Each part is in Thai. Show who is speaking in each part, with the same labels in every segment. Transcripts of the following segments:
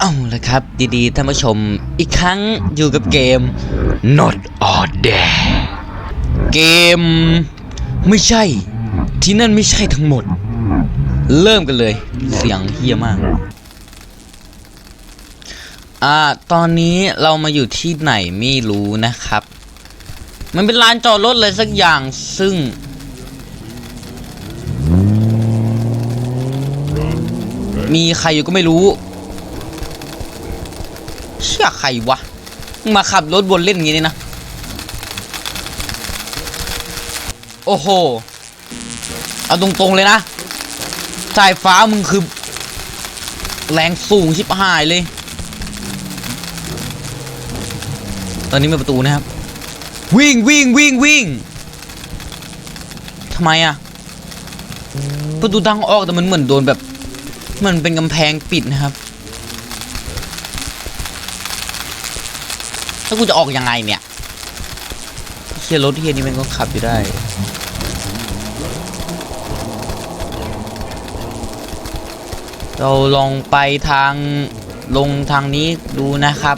Speaker 1: เอาละครับ ดีๆท่านผู้ชมอีกครั้งอยู่กับเกม Not Order เกม ไม่ใช่ ที่นั่นไม่ใช่ทั้งหมด เริ่มกันเลย เสียงเฮียมาก อ่า ตอนนี้เรามาอยู่ที่ไหนไม่รู้นะครับ มันเป็นลานจอดรถเลยสักอย่างซึ่งมีใครอยู่ก็ไม่รู้ เชื่อใครวะ มาขับรถบนเล่นอย่างนี้นี่นะ โอ้โห เอาตรงๆเลยนะสายฟ้ามึงคือ แรงสูงชิบหายเลย ตอนนี้มีประตูนะครับ วิ่งวิ่งวิ่งวิ่งทำไมอะประตูทางออกแต่มันเหมือนโดนแบบ มันเป็นกำแพงปิดนะครับ ถ้ากูจะออกยังไงเนี่ยเคียรถเฮียนี่มันก็ขับอยู่ได้เราลองไปทางลงทางนี้ดูนะครับ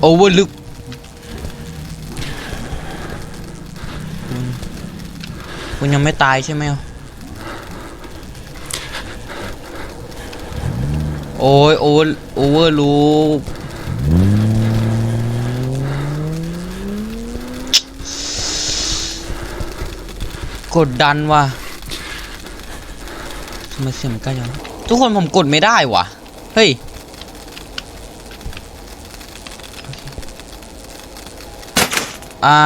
Speaker 1: โอเวอร์ลึกคุณยังไม่ตายใช่ไหม โอ้ยโอเวอร์โอเวอร์ลูกกดดันว่ะทำไมเสียงมันใกล้จังทุกคนผมกดไม่ได้ว่ะ เฮ้ยอ่า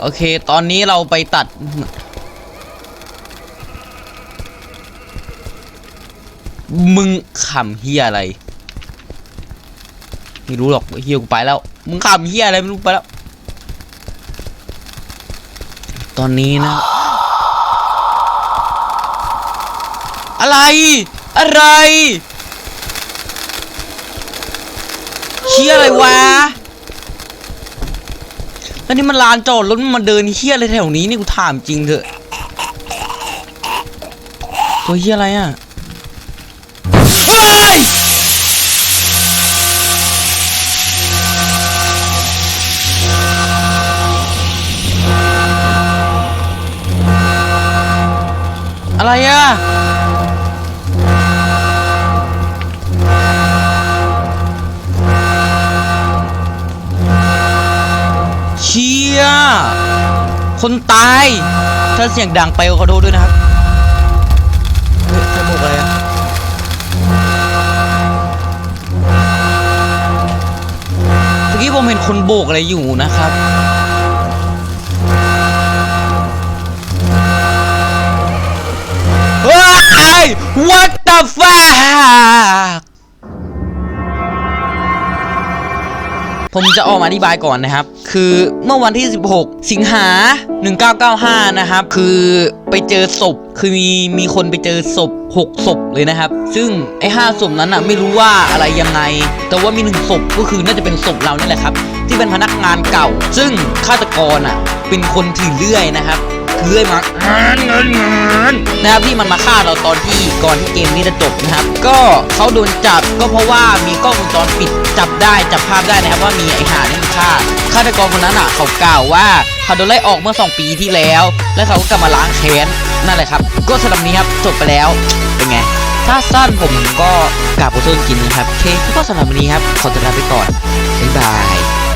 Speaker 1: โอเค ตอนนี้เราไปตัด มึงขำเฮียอะไร ไม่รู้หรอกเฮียกูไปแล้ว มึงขำเฮียอะไรไม่รู้ไปแล้ว ตอนนี้นะ อะไร อะไรเฮียอะไรวะแล้วนี่มันลานจอดรถมันมาเดินเฮียอะไรแถวนี้นี่กูถามจริงเถอะตัวเฮียอะไรอะ อะไรอะ เชียคนตาย ถ้าเสียงดังไปขอโทษด้วยนะครับ คนโบกอะไรอยู่นะครับว้าย what the fuck ผมจะออกมาอธิบายก่อนนะครับ คือเมื่อวันที่ 16 สิงหา 1995 นะครับ คือไปเจอศพ คือมีมีคนไปเจอศพ 6 ศพเลยนะครับ ซึ่งไอ้ 5 ศพนั้นอะไม่รู้ว่าอะไรยังไง แต่ว่ามีหนึ่งศพก็คือน่าจะเป็นศพเรานี่แหละครับ ที่เป็นพนักงานเก่า ซึ่งฆาตกรอะเป็นคนถือเลื่อยนะครับเลื่อยมาเงินเงินเงินนะครับที่มันมาฆ่าเราตอนที่ก่อนที่เกมนี้จะจบนะครับ ก็เขาโดนจับก็เพราะว่ามีกล้องวงจรปิดจับได้จับภาพได้นะครับว่ามีไอ้ห่านี่มันฆ่าฆาตกรคนนั้นอะเขากล่าวว่าเขาโดนไล่ออกเมื่อ 2 ปีที่แล้ว แล้วเขาก็กลับมาล้างแค้นนั่นแหละครับ ก็สำหรับนี้ครับจบไปแล้วเป็นไงถ้าสั้นผมก็กราบขอโทษจริงนะครับโอเคก็สำหรับวันนี้ครับขอตัวลาไปก่อนบ๊ายบาย